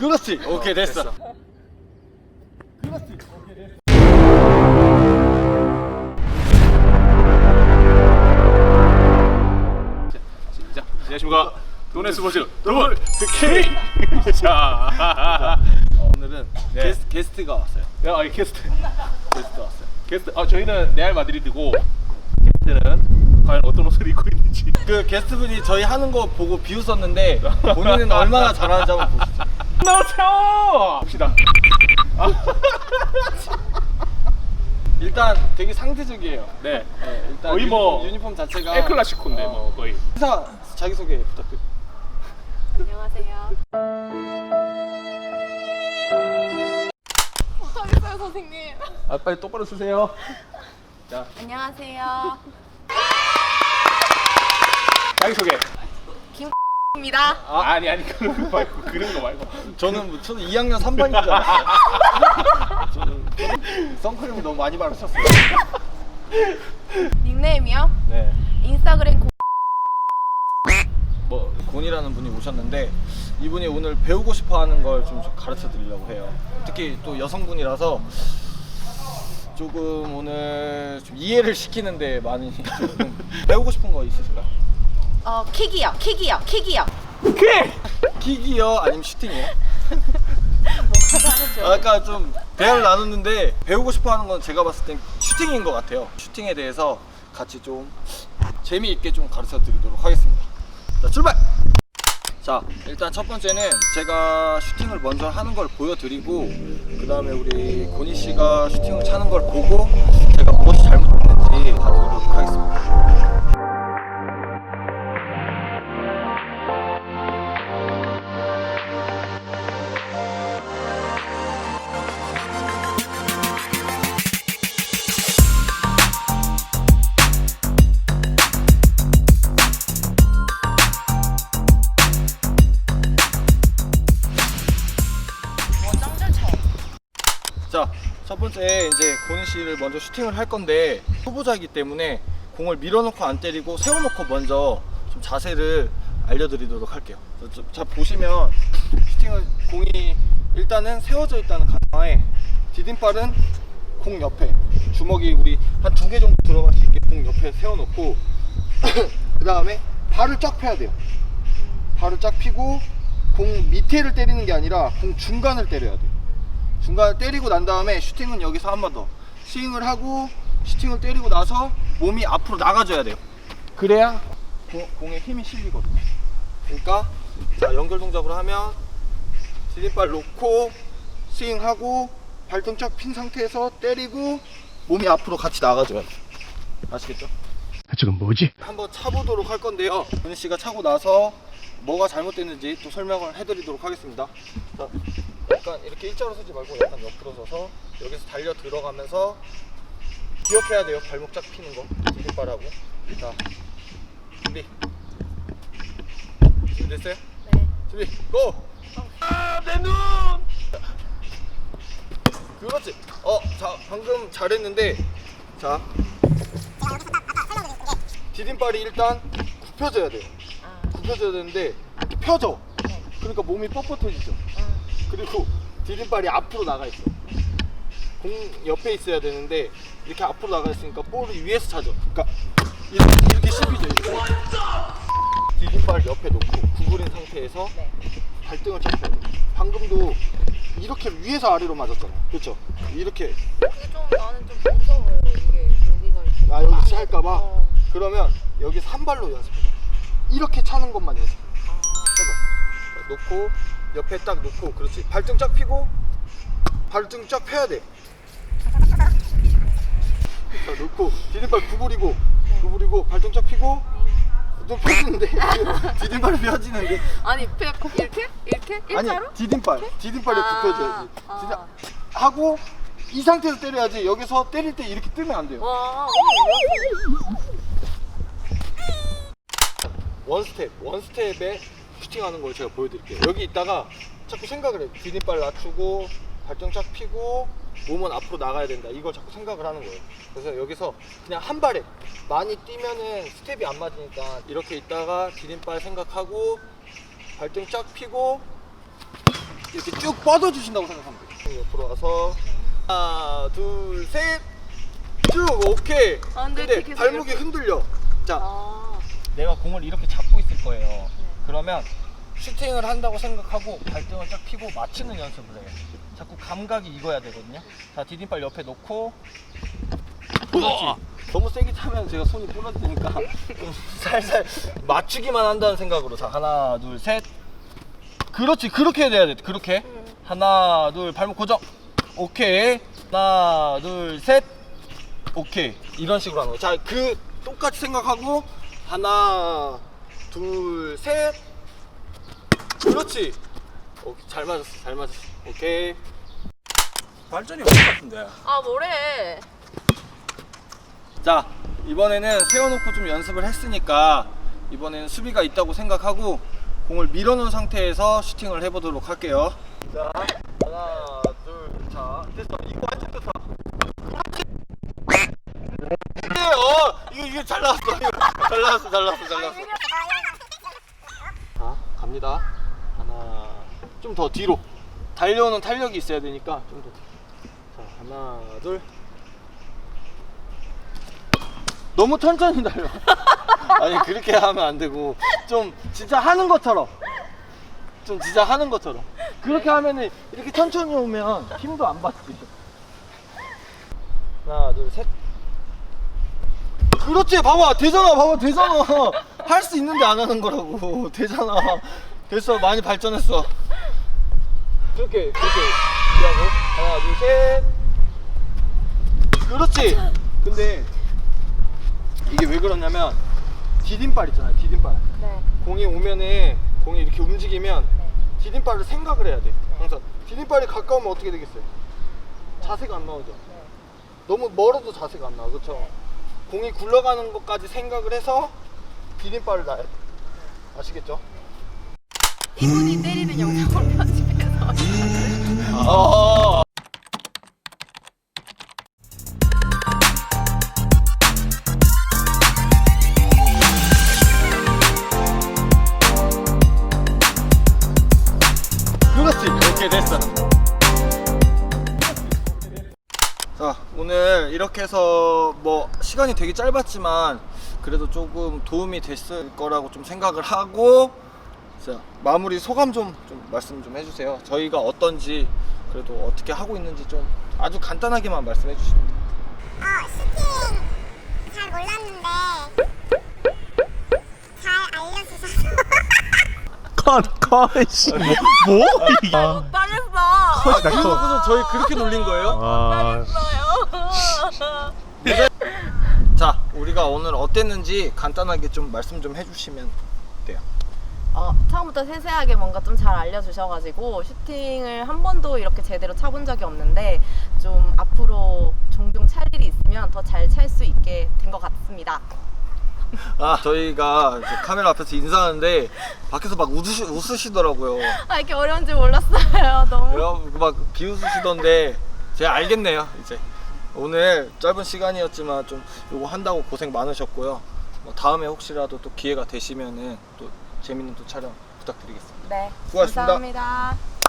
그렇지. 오케이 됐어. 그렇지. 오케이 됐어. 시작. 안녕하십니까. 돈의 스포츠 더블 K. 자, 오늘은 네. 게스, 게스트가 왔어요. 야, 아, 게스트. 게스트 왔어요. 게스트. 아, 저희는 레알 마드리드고 게스트는 과연 어떤 옷을 입고 있는지. 그 게스트분이 저희 하는 거 보고 비웃었는데 본인은 얼마나 잘하는지 한번 보시죠. 나오세요. 봅시다. 일단 되게 상대적이에요. 네. 네, 일단 거의 유니폼, 뭐 유니폼 자체가 엘 클라시코인데 어, 뭐 거의. 회사 자기 소개 부탁드립니다. 안녕하세요. 못하겠어요, 선생님. 아, 빨리 똑바로 쓰세요. 자, 안녕하세요. 자기 소개. 입니다. 아, 아니 아니 그런 거 말고 그런 거 말고. 저는 뭐- 저는 2학년 3반인 줄 알았어요. 저는 선크림을 너무 많이 바르셨어요. 닉네임이요? 네. 인스타그램 고... 뭐 곤이라는 분이 오셨는데 이분이 오늘 배우고 싶어 하는 걸 좀 가르쳐 드리려고 해요. 특히 또 여성분이라서 조금 오늘 좀 이해를 시키는데 많이 배우고 싶은 거 있으실까요? 어, 킥이요. 킥이요. 킥이요. 킥이요? 아니면 슈팅이요? 아까 좀 대화를 나눴는데 배우고 싶어 하는 건 제가 봤을 땐 슈팅인 것 같아요. 슈팅에 대해서 같이 좀 재미있게 좀 가르쳐 드리도록 하겠습니다. 자 출발! 자 일단 첫 번째는 제가 슈팅을 먼저 하는 걸 보여드리고 그 다음에 우리 고니 씨가 슈팅을 차는 걸 보고 제가 무엇이 잘못됐는지 봐드리도록 하겠습니다. 첫 번째 이제 고니 씨를 먼저 슈팅을 할 건데 초보자이기 때문에 공을 밀어놓고 안 때리고 세워놓고 먼저 좀 자세를 알려드리도록 할게요. 자, 보시면 슈팅을 공이 일단은 세워져 있다는 가정하에 디딤발은 공 옆에 주먹이 우리 한 두 개 정도 들어갈 수 있게 공 옆에 세워놓고 그 다음에 발을 쫙 펴야 돼요. 발을 쫙 펴고 공 밑에를 때리는 게 아니라 공 중간을 때려야 돼요. 중간에 때리고 난 다음에 슈팅은 여기서 한 번 더 스윙을 하고 슈팅을 때리고 나서 몸이 앞으로 나가줘야 돼요. 그래야 공, 공에 힘이 실리거든요. 그러니까 자 연결 동작으로 하면 디딤발 놓고 스윙하고 발등 쫙 핀 상태에서 때리고 몸이 앞으로 같이 나가줘야 돼요. 아시겠죠? 저건 뭐지? 한번 차보도록 할 건데요. 은희 씨가 차고 나서 뭐가 잘못됐는지 또 설명을 해드리도록 하겠습니다. 자, 약간 이렇게 일자로 서지 말고 약간 옆으로 서서 여기서 달려 들어가면서 기억해야 돼요. 발목 쫙 피는 거. 디딤발하고. 자, 준비. 준비됐어요? 네. 준비, 고! 아, 내 눈! 그렇지. 어, 자, 방금 잘했는데, 자, 디딤발이 일단 굽혀져야 돼요. 아, 굽혀져야 되는데 펴져. 네. 그러니까 몸이 뻣뻣해지죠. 아, 그리고 디딤발이 앞으로 나가 있어. 공 옆에 있어야 되는데 이렇게 앞으로 나가 있으니까 볼을 위에서 차죠. 그러니까 이렇게 이렇게 씹히죠. 이렇게. 디딤발 옆에 놓고 구부린 상태에서 네. 발등을 쫙 펴요. 방금도 이렇게 위에서 아래로 맞았잖아요. 그렇죠? 이렇게 그게 좀 나는 좀 무서워요. 이게 여기가 이렇게. 아 여기 찰까봐. 어. 그러면 여기 산발로 연습해. 이렇게 차는 것만 연습. 아, 해봐. 자, 놓고 옆에 딱 놓고 그렇지. 발등 쫙 펴고 발등 쫙 펴야 돼. 자, 놓고 디딤발 구부리고 구부리고 발등 쫙 펴고 좀 펴지는데 디딤발이 펴지는데 아니, 그냥 이렇게? 이렇게? 아니 일자로? 디딤발 디딤발이 아, 굽혀져야지. 아. 디딤- 하고 이 상태에서 때려야지. 여기서 때릴 때 이렇게 뜨면 안 돼요. 와, 원 스텝, 원 스텝에 슈팅하는 걸 제가 보여드릴게요. 여기 있다가 자꾸 생각을 해요. 디딤발 낮추고 발등 쫙 펴고 몸은 앞으로 나가야 된다. 이걸 자꾸 생각을 하는 거예요. 그래서 여기서 그냥 한 발에 많이 뛰면은 스텝이 안 맞으니까 이렇게 있다가 디딤발 생각하고 발등 쫙 펴고 이렇게 쭉 뻗어 주신다고 생각하면 돼요. 옆으로 와서 하나, 둘, 셋. 쭉 오케이. 아, 근데 근데 발목이 이렇게- 흔들려. 자, 아. 내가 공을 이렇게 잡고 있을 거예요. 그러면 슈팅을 한다고 생각하고 발등을 딱 피고 맞추는 연습을 해요. 자꾸 감각이 익어야 되거든요. 자, 디딤발 옆에 놓고. 너무 세게 차면 제가 손이 부러지니까 좀 살살 맞추기만 한다는 생각으로. 자 하나 둘 셋. 그렇지. 그렇게 해야 돼. 그렇게. 하나 둘 발목 고정. 오케이. 하나 둘 셋. 오케이. 이런 식으로 하는 거자그 똑같이 생각하고 하나 둘 셋. 그렇지. 오케이 잘 맞았어 잘 맞았어. 오케이. 발전이 없는 것 같은데. 아 뭐래? 자 이번에는 세워놓고 좀 연습을 했으니까 이번에는 수비가 있다고 생각하고 공을 밀어놓은 상태에서 슈팅을 해보도록 할게요. 자 하나 둘 자 됐어. 이거 완전 좋다. 그렇지 어 이거 이거 잘 나왔어. 이거 잘 나왔어 잘 나왔어 잘 나왔어. 자 갑니다. 하나 좀 더 뒤로. 달려오는 탄력이 있어야 되니까 좀 더 자 하나 둘. 너무 천천히 달려. 아니 그렇게 하면 안 되고. 좀 진짜 하는 것처럼. 좀 진짜 하는 것처럼. 그렇게 하면은 이렇게 천천히 오면 힘도 안 받지. 하나 둘 셋. 그렇지. 봐봐. 되잖아. 봐봐. 되잖아 할 수 있는데 안 하는 거라고. 되잖아. 됐어. 많이 발전했어. 그렇게 그렇게 준비하고. 하나 둘셋. 그렇지. 근데 이게 왜 그러냐면 디딤발 있잖아요. 디딤발. 네. 공이 오면은 공이 이렇게 움직이면 디딤발을 생각을 해야 돼. 항상. 디딤발이 가까우면 어떻게 되겠어요? 자세가 안 나오죠? 너무 멀어도 자세가 안 나와. 그렇죠? 공이 굴러가는 것까지 생각을 해서 디딤발을 놔야 돼 아시겠죠? 이분이 때리는 영상을 편집해서. 어. 그렇지 이렇게 됐어 자 오늘 이렇게 해서 뭐 시간이 되게 짧았지만 그래도 조금 도움이 됐을 거라고 좀 생각을 하고 자 마무리 소감 좀, 좀 말씀 좀 해주세요. 저희가 어떤지 그래도 어떻게 하고 있는지 좀 아주 간단하게만 말씀해 주시면 돼요. 어, 슈팅! 잘 몰랐는데 잘 알려주셔서. 컷 컷 씨. 뭐? 아, 못하겠어. 아, 그래서 저희 그렇게 놀린 거예요? 아, 자 우리가 오늘 어땠는지 간단하게 좀 말씀 좀 해주시면 돼요 어, 처음부터 세세하게 뭔가 좀 잘 알려주셔가지고 슈팅을 한 번도 이렇게 제대로 차본 적이 없는데 좀 앞으로 종종 찰 일이 있으면 더 잘 찰 수 있게 된 것 같습니다. 아 저희가 이제 카메라 앞에서 인사하는데 밖에서 막 웃으시, 웃으시더라고요 아 이렇게 어려운지 몰랐어요. 너무. 여러분 막 비웃으시던데 제가 알겠네요 이제 오늘 짧은 시간이었지만 좀 요거 한다고 고생 많으셨고요 뭐 다음에 혹시라도 또 기회가 되시면은 또 재밌는 또 촬영 부탁드리겠습니다 네. 수고하셨습니다. 감사합니다.